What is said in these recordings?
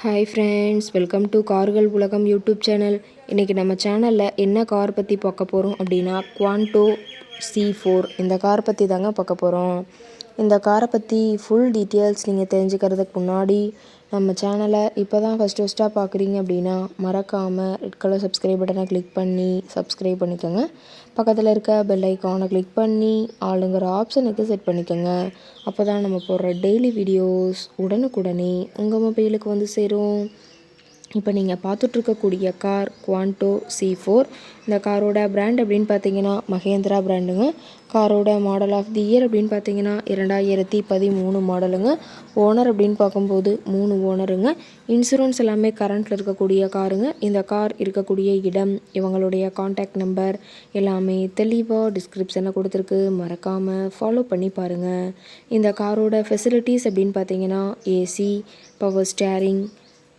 Hi friends welcome to கார்கள் உலகம் YouTube channel இன்றைக்கி நம்ம சேனலில் என்ன கார் பற்றி பார்க்க போகிறோம் அப்படின்னா குவான்டோ சி ஃபோர் இந்த கார் பற்றி தாங்க பார்க்க போகிறோம் இந்த காரை பற்றி ஃபுல் டீட்டெயில்ஸ் நீங்கள் தெரிஞ்சுக்கிறதுக்கு முன்னாடி நம்ம சேனலை இப்போ தான் ஃபஸ்ட்டு ஃபஸ்ட்டாக பார்க்குறீங்க அப்படின்னா மறக்காமல் ரெட் கலர் சப்ஸ்கிரைப் பட்டனை கிளிக் பண்ணி சப்ஸ்கிரைப் பண்ணிக்கோங்க. பக்கத்தில் இருக்க பெல் ஐக்கானை கிளிக் பண்ணி ஆளுங்கிற ஆப்ஷனுக்கு செட் பண்ணிக்கோங்க. அப்போ தான் நம்ம போடுற டெய்லி வீடியோஸ் உடனுக்குடனே உங்கள் மொபைலுக்கு வந்து சேரும். இப்போ நீங்கள் பார்த்துட்ருக்கக்கூடிய கார் குவான்டோ சி ஃபோர் இந்த காரோட பிராண்ட் அப்படின்னு பார்த்தீங்கன்னா மகேந்திரா பிராண்டுங்க காரோட மாடல் ஆஃப் தி இயர் அப்படின்னு பார்த்தீங்கன்னா இரண்டாயிரத்தி பதிமூணு மாடலுங்க ஓனர் அப்படின்னு பார்க்கும்போது மூணு ஓனருங்க இன்சூரன்ஸ் எல்லாமே கரண்ட்டில் இருக்கக்கூடிய காருங்க. இந்த கார் இருக்கக்கூடிய இடம் இவங்களுடைய காண்டாக்ட் நம்பர் எல்லாமே தெளிவாக டிஸ்கிரிப்ஷனில் கொடுத்துருக்கு. மறக்காமல் ஃபாலோ பண்ணி பாருங்கள் இந்த காரோட ஃபெசிலிட்டிஸ் அப்படின்னு பார்த்தீங்கன்னா AC power steering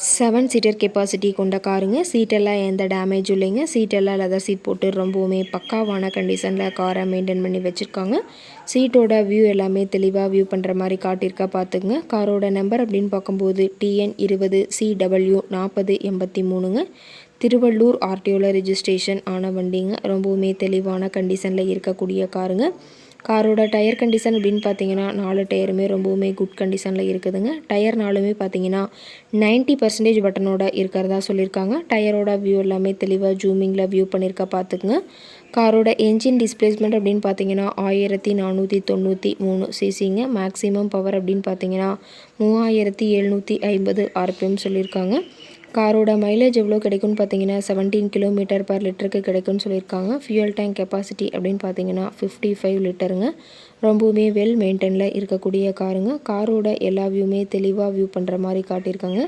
seven seater capacity கொண்ட காருங்க சீட்டெல்லாம் எந்த டேமேஜும் இல்லைங்க. சீட்டெல்லாம் லெதர் சீட் போட்டு ரொம்பவுமே பக்காவான கண்டிஷனில் காரை மெயின்டைன் பண்ணி வச்சுருக்காங்க. சீட்டோட வியூ எல்லாமே தெளிவாக வியூ பண்ணுற மாதிரி காட்டியிருக்கா பார்த்துங்க காரோட நம்பர் அப்படின்னு பார்க்கும்போது டிஎன் இருபது சி டபிள்யூ நாற்பது எண்பத்தி மூணுங்க. திருவள்ளூர் ஆர்டிஓவில் ரிஜிஸ்ட்ரேஷன் ஆன வண்டிங்க. ரொம்பவுமே தெளிவான கண்டிஷனில் இருக்கக்கூடிய காருங்க காரோட டயர் கண்டிஷன் அப்படின்னு பார்த்தீங்கன்னா நாலு டயருமே ரொம்பவுமே குட் கண்டிஷனில் இருக்குதுங்க. டயர் நாலுமே பார்த்தீங்கன்னா நைன்ட்டி பர்சன்டேஜ் பட்டனோட இருக்கிறதா சொல்லியிருக்காங்க. டயரோட வியூ எல்லாமே தெளிவாக ஜூமிங்கில் வியூ பண்ணியிருக்கா பார்த்துக்குங்க. காரோட என்ஜின் டிஸ்பிளேஸ்மெண்ட் அப்படின்னு பார்த்தீங்கன்னா ஆயிரத்தி நானூற்றி தொண்ணூற்றி மூணு சிசிங்க மேக்ஸிமம் பவர் அப்படின்னு பார்த்தீங்கன்னா மூவாயிரத்தி எழுநூற்றி ஐம்பது ஆர்பிஎம் சொல்லியிருக்காங்க. காரோட மைலேஜ் எவ்வளோ கிடைக்கும்னு பார்த்தீங்கன்னா செவன்டீன் கிலோமீட்டர் பர் லிட்டருக்கு கிடைக்கும்னு சொல்லியிருக்காங்க. ஃபியூல் டேங்க் கெப்பாசிட்டி அப்படின்னு பார்த்தீங்கன்னா ஃபிஃப்டி ஃபைவ் லிட்டருங்க ரொம்பவுமே வெல் மெயின்டைனில் இருக்கக்கூடிய காருங்க. காரோட எல்லா வியூமே தெளிவாக வியூ பண்ணுற மாதிரி காட்டியிருக்காங்க.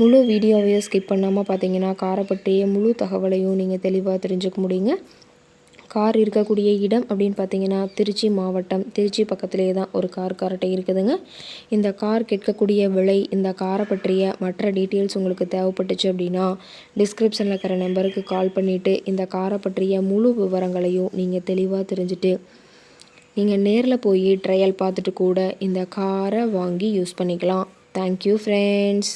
முழு வீடியோவையும் ஸ்கிப் பண்ணாமல் பார்த்தீங்கன்னா காரை பற்றிய முழு தகவலையும் நீங்கள் தெளிவாக தெரிஞ்சுக்க முடியுங்க. கார் இருக்கக்கூடிய இடம் அப்படின்னு பார்த்தீங்கன்னா திருச்சி மாவட்டம். திருச்சி பக்கத்திலே தான் ஒரு கார் கார்ட்டை இருக்குதுங்க. இந்த கார் கேட்கக்கூடிய விலை இந்த காரை பற்றிய மற்ற டீட்டெயில்ஸ் உங்களுக்கு தேவைப்பட்டுச்சு அப்படின்னா டிஸ்கிரிப்ஷனில் இருக்கிற நம்பருக்கு கால் பண்ணிவிட்டு இந்த காரை பற்றிய முழு விவரங்களையும் நீங்கள் தெளிவாக தெரிஞ்சுட்டு நீங்கள் நேரில் போய் ட்ரையல் பார்த்துட்டு கூட இந்த காரை வாங்கி யூஸ் பண்ணிக்கலாம். Thank you friends